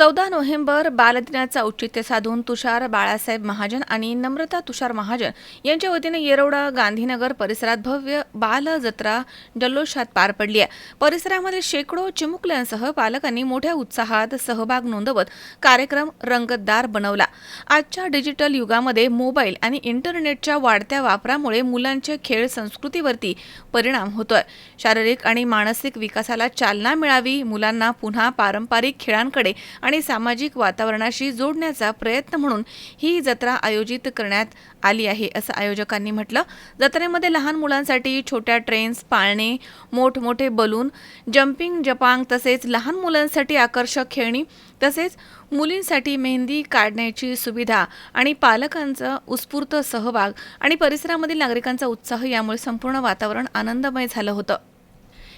चौदा नोव्हेंबर बालदिनाचं औचित्य साधून तुषार बाळासाहेब महाजन आणि नम्रता तुषार महाजन यांच्या वतीने येरवडा गांधीनगर परिसरात भव्य बाल जत्रा जल्लोषात पार पडली आहे. परिसरामध्ये शेकडो चिमुकल्यांसह पालकांनी मोठ्या उत्साहात सहभाग नोंदवत कार्यक्रम रंगतदार बनवला. आजच्या डिजिटल युगामध्ये मोबाईल आणि इंटरनेटच्या वाढत्या वापरामुळे मुलांच्या खेळ संस्कृतीवरती परिणाम होतोय. शारीरिक आणि मानसिक विकासाला चालना मिळावी मुलांना पुन्हा पारंपरिक खेळांकडे आणि सामाजिक वातावरणाशी जोडण्याचा प्रयत्न म्हणून ही जत्रा आयोजित करण्यात आली आहे असं आयोजकांनी म्हटलं. जत्रेमध्ये लहान मुलांसाठी छोट्या ट्रेन्स पाळणे मोठमोठे बलून जम्पिंग जपांग तसेच लहान मुलांसाठी आकर्षक खेळणी तसेच मुलींसाठी मेहंदी काढण्याची सुविधा आणि पालकांचा उत्स्फूर्त सहभाग आणि परिसरामधील नागरिकांचा उत्साह यामुळे संपूर्ण वातावरण आनंदमय झालं होतं.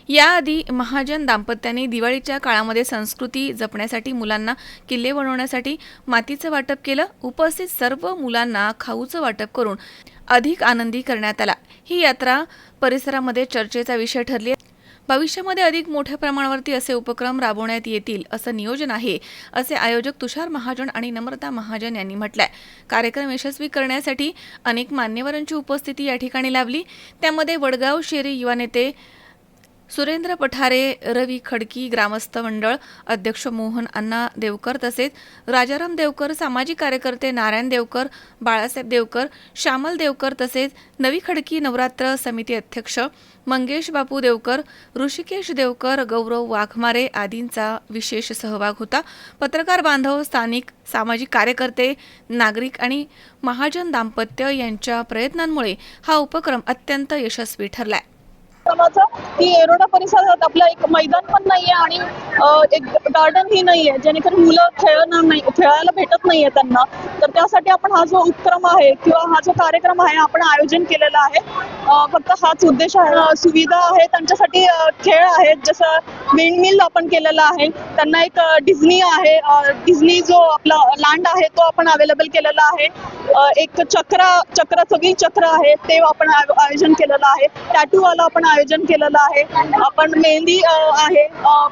याआधी महाजन दाम्पत्याने दिवाळीच्या काळामध्ये संस्कृती जपण्यासाठी मुलांना किल्ले बनवण्यासाठी मातीचं वाटप केलं. उपस्थित सर्व मुलांना खाऊचं वाटप करून अधिक आनंदी करण्यात आला. ही यात्रा परिसरामध्ये चर्चेचा विषय ठरली आहे. भविष्यामध्ये अधिक मोठ्या प्रमाणावरती असे उपक्रम राबवण्यात येतील असं नियोजन आहे असे आयोजक तुषार महाजन आणि नम्रता महाजन यांनी म्हटलंय. कार्यक्रम यशस्वी करण्यासाठी अनेक मान्यवरांची उपस्थिती या ठिकाणी लाभली. त्यामध्ये वडगाव शेरी युवा नेते सुरेंद्र पठारे रवी खडकी ग्रामस्थ मंडळ अध्यक्ष मोहन अण्णा देवकर तसेच राजाराम देवकर सामाजिक कार्यकर्ते नारायण देवकर बाळासाहेब देवकर श्यामल देवकर तसेच नवी खडकी नवरात्र समिती अध्यक्ष मंगेश बापू देवकर ऋषिकेश देवकर गौरव वाघमारे आदींचा विशेष सहभाग होता. पत्रकार बांधव स्थानिक सामाजिक कार्यकर्ते नागरिक आणि महाजन दाम्पत्य यांच्या प्रयत्नांमुळे हा उपक्रम अत्यंत यशस्वी ठरलाय. आहे की एरोडा परिसरात आपलं एक मैदान पण नाहीये आणि अं, एक गार्डन ही नाहीये. जेणेकरून मुलं खेळणार नाही खेळायला भेटत नाहीये त्यांना. तर त्यासाठी आपण हा जो उपक्रम आहे किंवा हा जो कार्यक्रम आहे आपण आयोजन केलेला आहे. फक्त हाच उद्देश आहे. सुविधा आहे त्यांच्यासाठी खेळ आहेत जसं विंडमिल आपण केलेला आहे. त्यांना एक डिझनी आहे. डिझनी जो आपला लँड आहे तो आपण अवेलेबल केलेला आहे. एक चक्र चक्र सगळी चक्र आहे ते आपण आयोजन केलेलं आहे. टॅटू वाला आपण आयोजन केलेलं आहे. आपण मेहंदी आहे.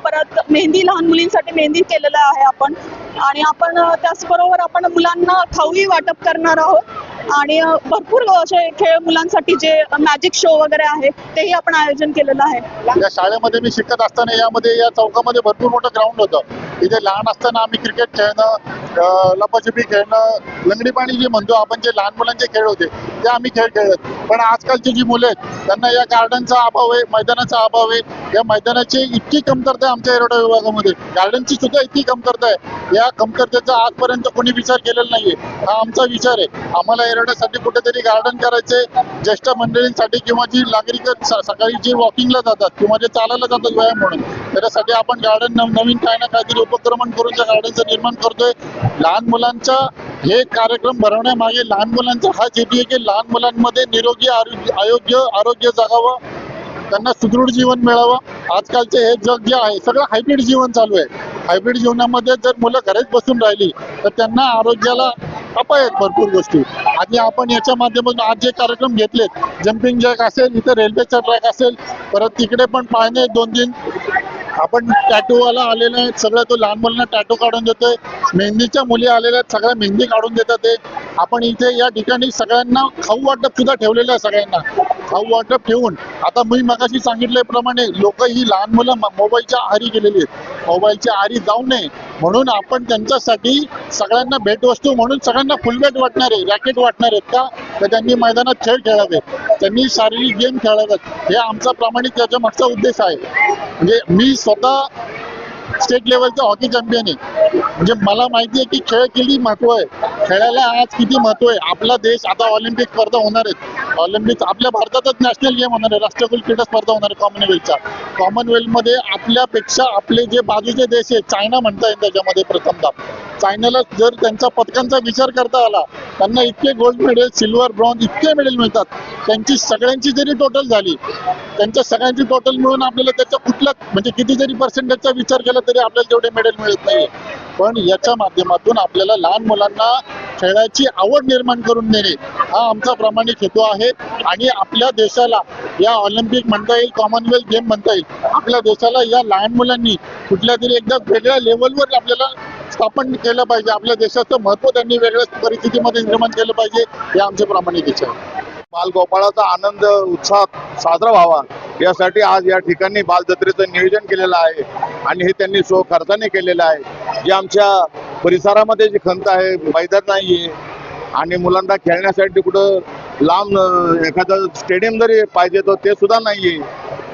परत मेहंदी लहान मुलींसाठी मेहंदी केलेलं आहे आपण. आणि आपण त्याचबरोबर आपण मुलांना खाऊही वाटप करणार आहोत. आणि भरपूर असे खेळ मुलांसाठी जे मॅजिक शो वगैरे आहे तेही आपण आयोजन केलेलं आहे. या शाळेमध्ये मी शिकत असताना यामध्ये या चौकामध्ये भरपूर मोठं ग्राउंड होतं. इथे लहान असताना आम्ही क्रिकेट खेळणं लपाछपी खेळणं लंगडी पाणी जे म्हणतो आपण जे लहान मुलांचे खेळ होते ते आम्ही खेळ खेळत. पण आजकालची जी मुलं आहेत त्यांना या गार्डनचा अभाव आहे मैदानाचा अभाव आहे. या मैदानाची इतकी कमतरता आहे आमच्या एरोडा विभागामध्ये. गार्डनची सुद्धा इतकी कमतरता आहे. या कमतरतेचा आजपर्यंत कोणी विचार केलेला नाहीये. हा आमचा विचार आहे. आम्हाला एरोड्यासाठी कुठेतरी गार्डन करायचे ज्येष्ठ मंडळींसाठी किंवा जी नागरिक सकाळी जे वॉकिंगला जातात किंवा जे चालायला जातात व्यायाम म्हणून त्याच्यासाठी आपण गार्डन नवीन काय ना काहीतरी उपक्रमण करून त्या गार्डनचं निर्माण करतोय. लहान मुलांचा हे कार्यक्रम भरवण्यामागे लहान मुलांचा हा हेतू आहे की लहान मुलांमध्ये निरोगी आरोग्य आरोग्य जगावं. त्यांना सुदृढ जीवन मिळावं. आजकालचे हे जग जे आहे सगळं हायब्रिड जीवन चालू आहे. हायब्रिड जीवनामध्ये जर मुलं घरीच बसून राहिली तर त्यांना आरोग्याला अपाय आहेत भरपूर गोष्टी. आधी आपण याच्या माध्यमातून आज जे कार्यक्रम घेतलेत जम्पिंग जॅक असेल इथं रेल्वेचा ट्रॅक असेल परत तिकडे पण पाहणे दोन तीन आपण टॅटूवाला आलेला आहे. सगळं तो लहान मुलांना टॅटू काढून देतोय मेहंदीच्या मुली आलेल्या आहेत. सगळ्या मेहंदी काढून देतात ते. आपण इथे या ठिकाणी सगळ्यांना खाऊ वाटप सुद्धा ठेवलेलं आहे सगळ्यांना. खाऊ वाटप ठेवून. आता मी मगाशी सांगितल्याप्रमाणे लोक ही लहान मुलं मोबाईलच्या आहारी गेलेली आहेत. मोबाईलच्या आहारी जाऊ नये. म्हणून आपण त्यांच्यासाठी सगळ्यांना भेटवस्तू म्हणून सगळ्यांना फुलबॅट वाटणार आहे रॅकेट वाटणार आहेत का? तर त्यांनी मैदानात खेळ खेळावे. त्यांनी शारीरिक गेम खेळावेत हे आमचा प्रामाणिक त्याच्या मागचा उद्देश आहे. म्हणजे मी स्वतः स्टेट लेवलचा हॉकी चॅम्पियन आहे. म्हणजे मला माहिती आहे की खेळ किती महत्त्व आहे. खेळायला आज किती महत्त्व आहे. आपला देश आता ऑलिम्पिक स्पर्धा होणार आहेत ऑलिम्पिक आपल्या भारतातच नॅशनल गेम होणार आहे. राष्ट्रकुल क्रीडा स्पर्धा होणार आहे कॉमनवेल्थच्या कॉमनवेल्थमध्ये आपल्यापेक्षा आपले जे बाजूचे देश आहेत चायना म्हणता येईल त्याच्यामध्ये प्रथमतः चायनाला जर त्यांच्या पदकांचा विचार करता आला त्यांना इतके गोल्ड मेडल सिल्वर ब्रॉन्झ इतके मेडल मिळतात. त्यांची सगळ्यांची जरी टोटल झाली त्यांच्या सगळ्यांची टोटल मिळून आपल्याला त्याच्या कुठल्या म्हणजे किती जरी पर्सेंटेजचा विचार केला तरी आपल्याला तेवढे मेडल मिळत नाही पण याच्या माध्यमातून आपल्याला लहान मुलांना खेळाची आवड निर्माण करून देणे हा आमचा प्रामाणिक हेतू आहे. आणि आपल्या देशाला या ऑलिम्पिक म्हणता येईल कॉमनवेल्थ गेम म्हणता येईल आपल्या देशाला या लहान मुलांनी कुठल्या तरी एकदा वेगळ्या लेवलवर आपल्याला स्थापन केलं पाहिजे. आपल्या देशाचं महत्त्व त्यांनी वेगळ्या परिस्थितीमध्ये निर्माण केलं पाहिजे हे आमचे प्रामाणिक इच्छा आहे बालगोपाळाचा आनंद उत्साह साजरा व्हावा. यासाठी आज या ठिकाणी बालजत्रेचं नियोजन केलेलं आहे आणि हे त्यांनी स्व खर्चाने केलेलं आहे. जे आमच्या परिसरामध्ये जी खंत आहे मैदान नाहीये आणि मुलांना खेळण्यासाठी कुठं लांब एखादं स्टेडियम जरी पाहिजे तर ते सुद्धा नाहीये.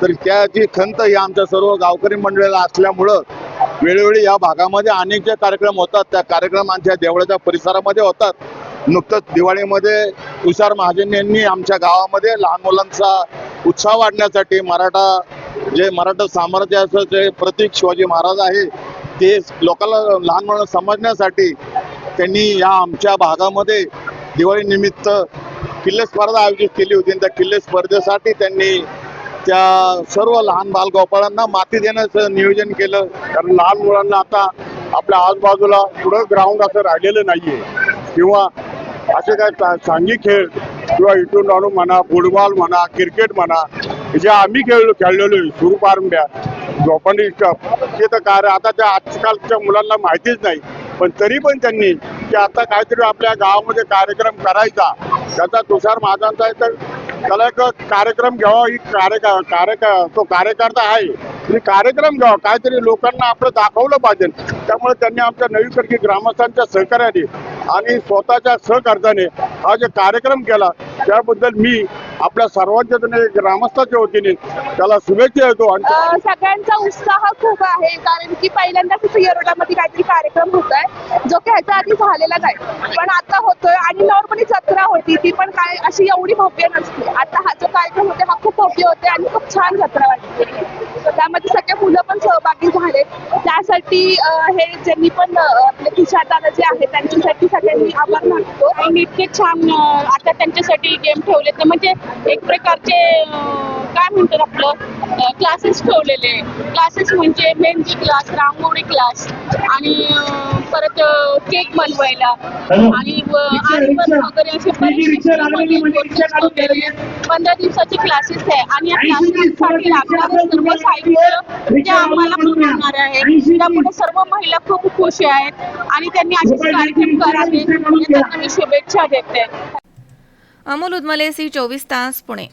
तर त्याची खंत ही आमच्या सर्व गावकरी मंडळीला असल्यामुळं वेळोवेळी या भागामध्ये अनेक जे कार्यक्रम होतात त्या कार्यक्रमांच्या देवळाच्या परिसरामध्ये होतात. नुकतंच दिवाळीमध्ये तुषार महाजन यांनी आमच्या गावामध्ये लहान मुलांचा उत्साह वाढण्यासाठी मराठा जे मराठा साम्राज्याचं जे प्रतीक शिवाजी महाराज आहे ते लोकांना लहान मुलांना समजण्यासाठी त्यांनी या आमच्या भागामध्ये दिवाळीनिमित्त किल्ले स्पर्धा आयोजित केली होती. आणि त्या किल्ले स्पर्धेसाठी त्यांनी त्या सर्व लहान बालगोपाळांना माती देण्याचं नियोजन केलं. कारण लहान मुलांना आता आपल्या आजूबाजूला पुढं ग्राउंड असं राहिलेलं नाहीये. किंवा असे काय सांघिक खेळ किंवा इटून राहून म्हणा फुटबॉल म्हणा क्रिकेट म्हणा जे आम्ही खेळलो खेळलेलो आहे सुरूपारंब्या जोपांडी कप ते तर कार्य आता त्या आजकालच्या मुलांना माहितीच नाही. पण तरी पण त्यांनी की आता काहीतरी आपल्या गावामध्ये कार्यक्रम करायचा. त्याचा तुषार महाजांचा आहे तर त्याला एक कार्यक्रम घ्यावा ही कार्य कार्य तो कार्यकर्ता आहे. कार्यक्रम घ्यावा काहीतरी लोकांना आपलं दाखवलं पाहिजे. त्यामुळे त्यांनी आमच्या नवीकरकी ग्रामस्थांच्या सहकार्याने आणि स्वतःच्या सहकार्याने हा जे कार्यक्रम केला त्याबद्दल मी आपल्या सर्वांच्या वतीने, ग्रामस्थाच्या वतीने त्याला शुभेच्छा येतो आणि सगळ्यांचा उत्साह खूप आहे कारण की पहिल्यांदाच इथे येरोडामध्ये काहीतरी कार्यक्रम होत आहे जो की ह्याच्या आधी झालेला नाही पण आता होतोय आणि नॉर्मली जत्रा होती ती पण काय अशी एवढी भव्य नसते. आता हा जो कार्यक्रम होते हा खूप भव्य होते आणि खूप छान जत्रा वाटते. त्यामध्ये सगळे मुलं पण सहभागी झाले. त्यासाठी हे ज्यांनी पण आपले तुषार जे आहे त्यांच्यासाठी सगळ्यांनी आभार मानतो. आणि इतके छान आता त्यांच्यासाठी गेम ठेवले तर म्हणजे एक प्रकारचे काय म्हणतात आपलं? क्लासेस ठेवलेले क्लासेस म्हणजे मेहंदी क्लास रांगोळी क्लास आणि परत केक बनवायला. आणि वगैरे असे बरेचसे म्हणजे पंधरा दिवसाचे क्लासेस आहे. आणि या क्लासेससाठी लागणारं सर्व साहित्य ते आम्हाला पुरवणार आहे. त्यामुळे सर्व महिला खूप खुश आहेत. आणि त्यांनी असेच कार्यक्रम करावे म्हणजे त्यांना मी शुभेच्छा देते. अमोल उदमले सी चोवीस तास पुणे.